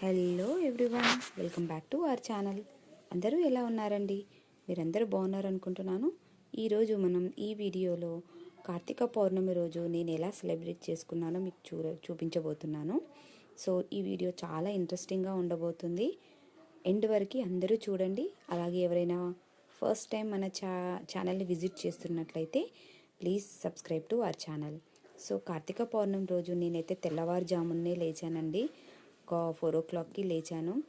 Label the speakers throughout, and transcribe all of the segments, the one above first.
Speaker 1: Hello everyone welcome back to our channel అందరూ ఎలా ఉన్నారండి? మీరందరూ బాగున్నారు అనుకుంటున్నాను ఈరోజు మనం ఈ వీడియోలో కార్తీక పౌర్ణమి రోజు నేను ఎలా సెలబ్రేట్ చేసుకున్నానో మీకు చూ చూపించబోతున్నాను. సో ఈ వీడియో చాలా ఇంట్రెస్టింగ్గా ఉండబోతుంది. ఎండ్ వరకు అందరూ చూడండి. అలాగే ఎవరైనా ఫస్ట్ టైం మన ఛా ఛానల్ని విజిట్ చేస్తున్నట్లయితే please subscribe to our channel so Karthika Pournami రోజు నేనైతే తెల్లవారుజామునే లేచానండి. ఒక ఫోర్ ఓ క్లాక్కి లేచాను.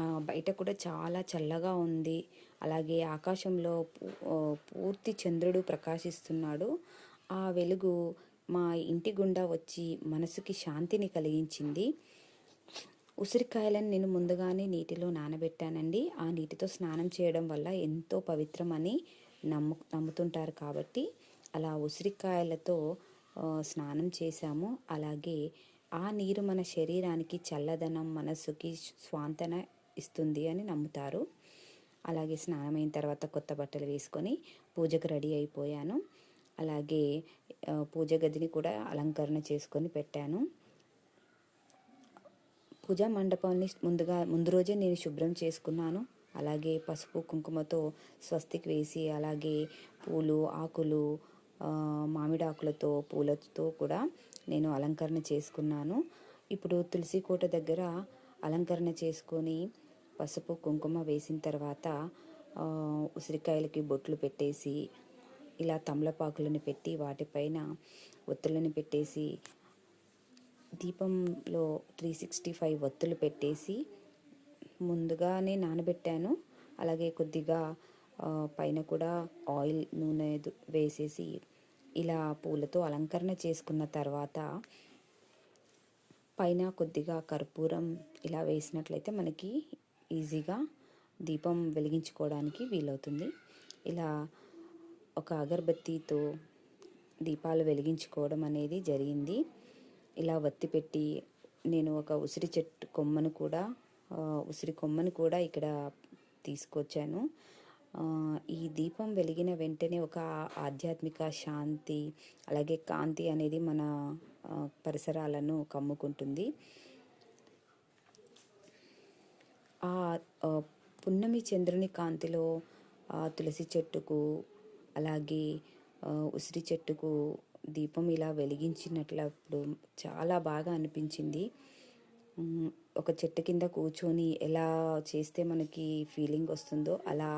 Speaker 1: బయట కూడా చాలా చల్లగా ఉంది. అలాగే ఆకాశంలో పూ- పూర్తి చంద్రుడు ప్రకాశిస్తున్నాడు. ఆ వెలుగు మా ఇంటి గుండా వచ్చి మనసుకి శాంతిని కలిగించింది. ఉసిరికాయలను నేను ముందుగానే నీటిలో నానబెట్టానండి. ఆ నీటితో స్నానం చేయడం వల్ల ఎంతో పవిత్రమని నమ్ము నమ్ముతుంటారు కాబట్టి అలా ఉసిరికాయలతో స్నానం చేశాము. అలాగే ఆ నీరు మన శరీరానికి చల్లదనం మనసుకి స్వాంతన ఇస్తుంది అని నమ్ముతారు. అలాగే స్నానమైన తర్వాత కొత్త బట్టలు వేసుకొని పూజకు రెడీ అయిపోయాను. అలాగే పూజ గదిని కూడా అలంకరణ చేసుకొని పెట్టాను. పూజా మండపాన్ని ముందుగా ముందు రోజే నేను శుభ్రం చేసుకున్నాను. అలాగే పసుపు కుంకుమతో స్వస్తికి వేసి అలాగే పూలు ఆకులు మామిడాకులతో పూలతో కూడా నేను అలంకరణ చేసుకున్నాను. ఇప్పుడు తులసి కోట దగ్గర అలంకరణ చేసుకొని పసుపు కుంకుమ వేసిన తర్వాత ఉసిరికాయలకి బొట్లు పెట్టేసి ఇలా తమలపాకులను పెట్టి వాటిపైన ఒత్తులను పెట్టేసి దీపంలో త్రీ సిక్స్టీ ఫైవ్ ఒత్తులు పెట్టేసి ముందుగానే నానబెట్టాను. అలాగే కొద్దిగా పైన కూడా ఆయిల్ నూనె వేసేసి ఇలా పూలతో అలంకరణ చేసుకున్న తర్వాత పైన కొద్దిగా కర్పూరం ఇలా వేసినట్లయితే మనకి ఈజీగా దీపం వెలిగించుకోవడానికి వీలవుతుంది. ఇలా ఒక అగరబత్తితో దీపాలు వెలిగించుకోవడం అనేది జరిగింది. ఇలా వత్తి పెట్టి నేను ఒక ఉసిరి చెట్టు కొమ్మను కూడా ఉసిరి కొమ్మను కూడా ఇక్కడ తీసుకొచ్చాను. ఈ దీపం వెలిగిన వెంటనే ఒక ఆధ్యాత్మిక శాంతి అలాగే కాంతి అనేది మన పరిసరాలను కమ్ముకుంటుంది. ఆ పున్నమి చంద్రుని కాంతిలో ఆ తులసి చెట్టుకు అలాగే ఉసిరి చెట్టుకు దీపం ఇలా వెలిగించినట్లప్పుడు చాలా బాగా అనిపించింది. ఒక చెట్టు కింద కూర్చొని ఎలా చేస్తే మనకి ఫీలింగ్ వస్తుందో అలా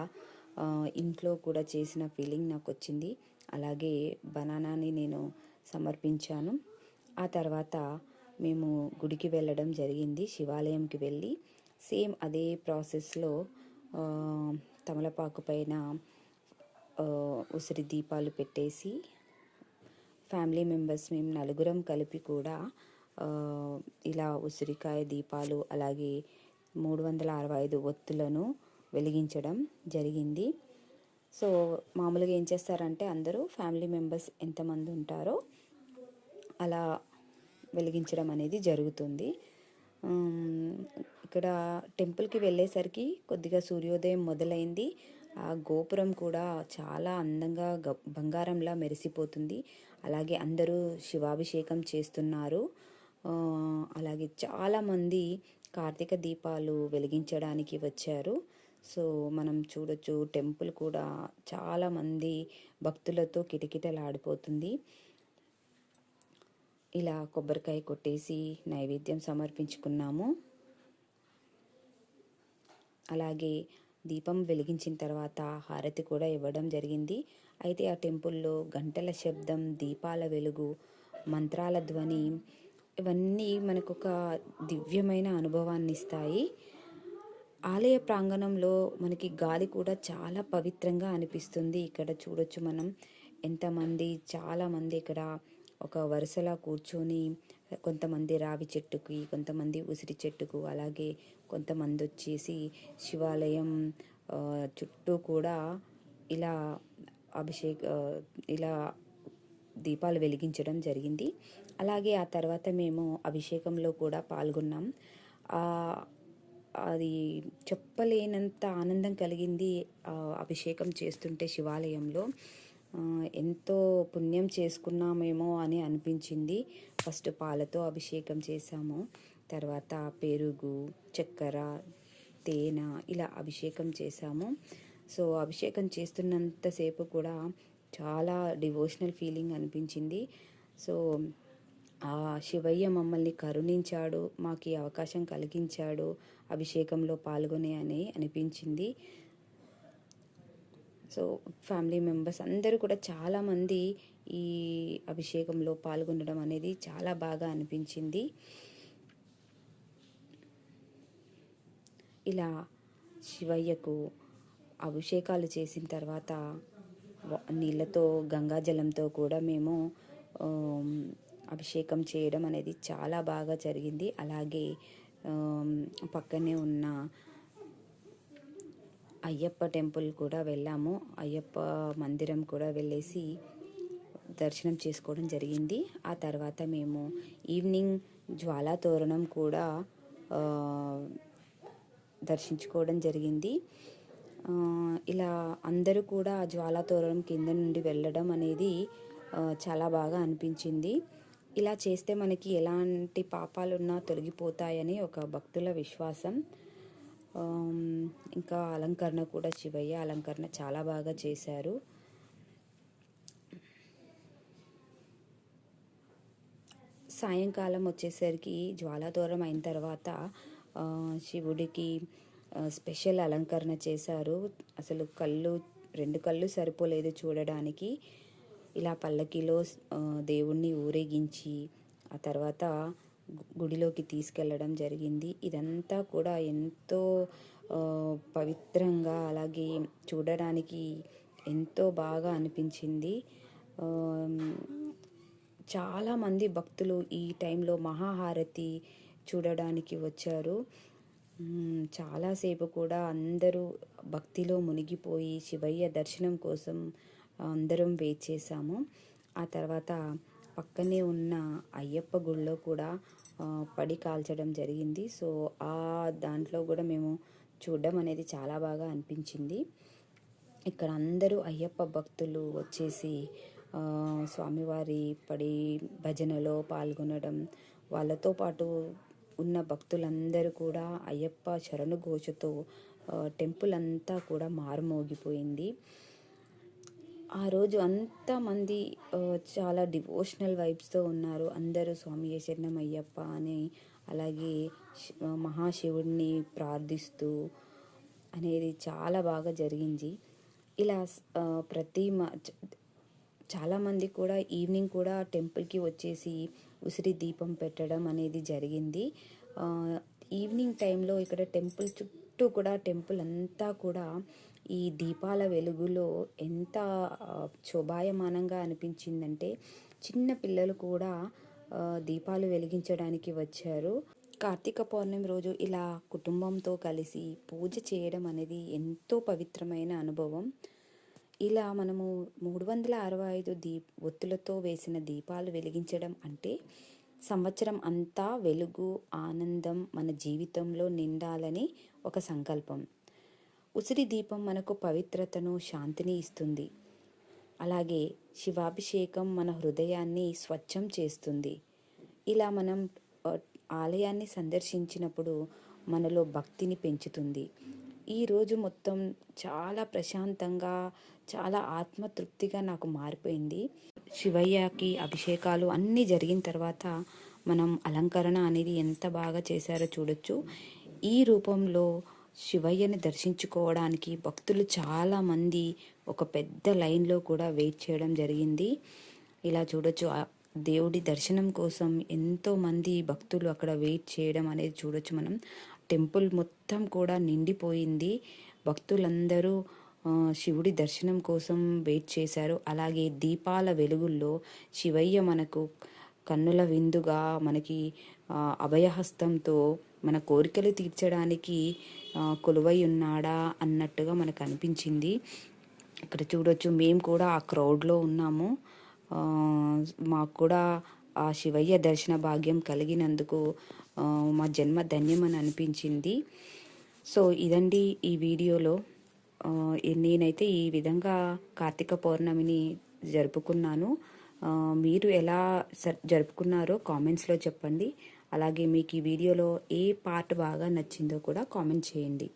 Speaker 1: ఇంట్లో కూడా చేసిన ఫీలింగ్ నాకు వచ్చింది అలాగే బనానాని నేను సమర్పించాను. ఆ తర్వాత మేము గుడికి వెళ్ళడం జరిగింది శివాలయంకి వెళ్ళి. సేమ్ అదే ప్రాసెస్లో తమలపాకు పైన ఉసిరి దీపాలు పెట్టేసి ఫ్యామిలీ మెంబర్స్ మేము నలుగురం కలిపి కూడా ఇలా ఉసిరికాయ దీపాలు అలాగే మూడు వందల అరవై ఐదు ఒత్తులను వెలిగించడం జరిగింది. సో మామూలుగా ఏం చేస్తారంటే అందరూ ఫ్యామిలీ మెంబర్స్ ఎంతమంది ఉంటారో అలా వెలిగించడం అనేది జరుగుతుంది. ఇక్కడ టెంపుల్కి వెళ్ళేసరికి కొద్దిగా సూర్యోదయం మొదలైంది. ఆ గోపురం కూడా చాలా అందంగా గ- బంగారంలా మెరిసిపోతుంది. అలాగే అందరూ శివాభిషేకం చేస్తున్నారు. అలాగే చాలామంది కార్తీక దీపాలు వెలిగించడానికి వచ్చారు. సో మనం చూడొచ్చు టెంపుల్ కూడా చాలామంది భక్తులతో కిటకిటలాడిపోతుంది. ఇలా కొబ్బరికాయ కొట్టేసి నైవేద్యం సమర్పించుకున్నాము. అలాగే దీపం వెలిగించిన తర్వాత హారతి కూడా ఇవ్వడం జరిగింది. అయితే ఆ టెంపుల్లో గంటల శబ్దం దీపాల వెలుగు మంత్రాల ధ్వని ఇవన్నీ మనకు ఒక దివ్యమైన అనుభవాన్ని ఇస్తాయి ఆలయ ప్రాంగణంలో మనకి గాలి కూడా చాలా పవిత్రంగా అనిపిస్తుంది. ఇక్కడ చూడొచ్చు మనం ఎంతమంది చాలామంది ఇక్కడ ఒక వరుసలా కూర్చొని కొంతమంది రావి చెట్టుకి కొంతమంది ఉసిరి చెట్టుకు అలాగే కొంతమంది వచ్చేసి శివాలయం చుట్టూ కూడా ఇలా అభిషేక్ ఇలా దీపాలు వెలిగించడం జరిగింది. అలాగే ఆ తర్వాత మేము అభిషేకంలో కూడా పాల్గొన్నాం. అది చెప్పలేనంత ఆనందం కలిగింది అభిషేకం చేస్తుంటే శివాలయంలో. ఎంతో పుణ్యం చేసుకున్నామేమో అని అనిపించింది. ఫస్ట్ పాలతో అభిషేకం చేశాము. తర్వాత పెరుగు చక్కెర తేనె ఇలా అభిషేకం చేశాము. సో అభిషేకం చేస్తున్నంతసేపు కూడా చాలా డివోషనల్ ఫీలింగ్ అనిపించింది. సో ఆ శివయ్య మమ్మల్ని కరుణించాడు మాకు ఈ అవకాశం కలిగించాడు అభిషేకంలో పాల్గొనే అని అనిపించింది. సో ఫ్యామిలీ మెంబర్స్ అందరూ కూడా చాలామంది ఈ అభిషేకంలో పాల్గొనడం అనేది చాలా బాగా అనిపించింది. ఇలా శివయ్యకు అభిషేకాలు చేసిన తర్వాత నీళ్ళతో గంగాజలంతో కూడా మేము అభిషేకం చేయడం అనేది చాలా బాగా జరిగింది. అలాగే పక్కనే ఉన్న అయ్యప్ప టెంపుల్ కూడా వెళ్ళాము. అయ్యప్ప మందిరం కూడా వెళ్ళేసి దర్శనం చేసుకోవడం జరిగింది. ఆ తర్వాత మేము ఈవినింగ్ జ్వాలా తోరణం కూడా దర్శించుకోవడం జరిగింది. ఇలా అందరూ కూడా ఆ జ్వాలా తోరణం కింద నుండి వెళ్ళడం అనేది చాలా బాగా అనిపించింది. ఇలా చేస్తే మనకి ఎలాంటి పాపాలున్నా తొలగిపోతాయని ఒక భక్తుల విశ్వాసం. ఇంకా అలంకరణ కూడా శివయ్య అలంకరణ చాలా బాగా చేశారు. సాయంకాలం వచ్చేసరికి జ్వాలాదూరం అయిన తర్వాత శివుడికి స్పెషల్ అలంకరణ చేశారు. అసలు కళ్ళు రెండు కళ్ళు సరిపోలేదు చూడడానికి. ఇలా పల్లకిలో దేవుణ్ణి ఊరేగించి ఆ తర్వాత గు- గుడిలోకి తీసుకెళ్ళడం జరిగింది. ఇదంతా కూడా ఎంతో పవిత్రంగా అలాగే చూడడానికి ఎంతో బాగా అనిపించింది. చాలామంది భక్తులు ఈ టైంలో మహాహారతి చూడడానికి వచ్చారు. చాలాసేపు కూడా అందరూ భక్తిలో మునిగిపోయి శివయ్య దర్శనం కోసం అందరం వెయిట్ చేశాము. ఆ తర్వాత పక్కనే ఉన్న అయ్యప్ప గుడిలో కూడా పడి కాల్చడం జరిగింది. సో ఆ దాంట్లో కూడా మేము చూడడం అనేది చాలా బాగా అనిపించింది. ఇక్కడ అందరూ అయ్యప్ప భక్తులు వచ్చేసి స్వామివారి పడి భజనలో పాల్గొనడం వాళ్ళతో పాటు ఉన్న భక్తులందరూ కూడా అయ్యప్ప శరణు ఘోషతో టెంపుల్ అంతా కూడా మారుమోగిపోయింది. ఆ రోజు అంతమంది చాలా డివోషనల్ వైబ్స్తో ఉన్నారు. అందరూ స్వామి శరణం అయ్యప్ప అని అలాగే మహాశివుడిని ప్రార్థిస్తూ అనేది చాలా బాగా జరిగింది. ఇలా ప్రతి మ చాలామంది కూడా ఈవినింగ్ కూడా టెంపుల్కి వచ్చేసి ఉసిరి దీపం పెట్టడం అనేది జరిగింది. ఈవినింగ్ టైంలో ఇక్కడ టెంపుల్ చుట్టూ కూడా టెంపుల్ అంతా కూడా ఈ దీపాల వెలుగులో ఎంత శోభాయమానంగా అనిపించిందంటే చిన్న పిల్లలు కూడా దీపాలు వెలిగించడానికి వచ్చారు. కార్తీక పౌర్ణమి రోజు ఇలా కుటుంబంతో కలిసి పూజ చేయడం అనేది ఎంతో పవిత్రమైన అనుభవం. ఇలా మనము మూడు వందల అరవై ఐదు దీప్ ఒత్తులతో వేసిన దీపాలు వెలిగించడం అంటే సంవత్సరం అంతా వెలుగు ఆనందం మన జీవితంలో నిండాలని ఒక సంకల్పం. ఉసిరి దీపం మనకు పవిత్రతను శాంతిని ఇస్తుంది. అలాగే శివాభిషేకం మన హృదయాన్ని స్వచ్ఛం చేస్తుంది. ఇలా మనం ఆలయాన్ని సందర్శించినప్పుడు మనలో భక్తిని పెంచుతుంది. ఈ రోజు మొత్తం చాలా ప్రశాంతంగా చాలా ఆత్మతృప్తిగా నాకు మారిపోయింది. శివయ్యకి అభిషేకాలు అన్నీ జరిగిన తర్వాత మనం అలంకరణ అనేది ఎంత బాగా చేశారో చూడొచ్చు. ఈ రూపంలో శివయ్యని దర్శించుకోవడానికి భక్తులు చాలామంది ఒక పెద్ద లైన్లో కూడా వెయిట్ చేయడం జరిగింది. ఇలా చూడొచ్చు దేవుడి దర్శనం కోసం ఎంతోమంది భక్తులు అక్కడ వెయిట్ చేయడం అనేది చూడొచ్చు మనం. టెంపుల్ మొత్తం కూడా నిండిపోయింది. భక్తులందరూ శివుడి దర్శనం కోసం వెయిట్ చేశారు. అలాగే దీపాల వెలుగుల్లో శివయ్య మనకు కన్నుల విందుగా మనకి అభయహస్తంతో మన కోరికలు తీర్చడానికి కొలువై ఉన్నాడా అన్నట్టుగా మనకు అనిపించింది. ఇక్కడ చూడొచ్చు మేము కూడా ఆ క్రౌడ్లో ఉన్నాము. మాకు కూడా ఆ శివయ్య దర్శన భాగ్యం కలిగినందుకు మా జన్మ ధన్యమని అనిపించింది. సో ఇదండి ఈ వీడియోలో. నేనైతే ఈ విధంగా కార్తీక పౌర్ణమిని జరుపుకున్నాను. మీరు ఎలా జరుపుకున్నారో కామెంట్స్లో చెప్పండి. అలాగే మీకు ఈ వీడియోలో ఏ పార్ట్ బాగా నచ్చిందో కూడా కామెంట్ చేయండి.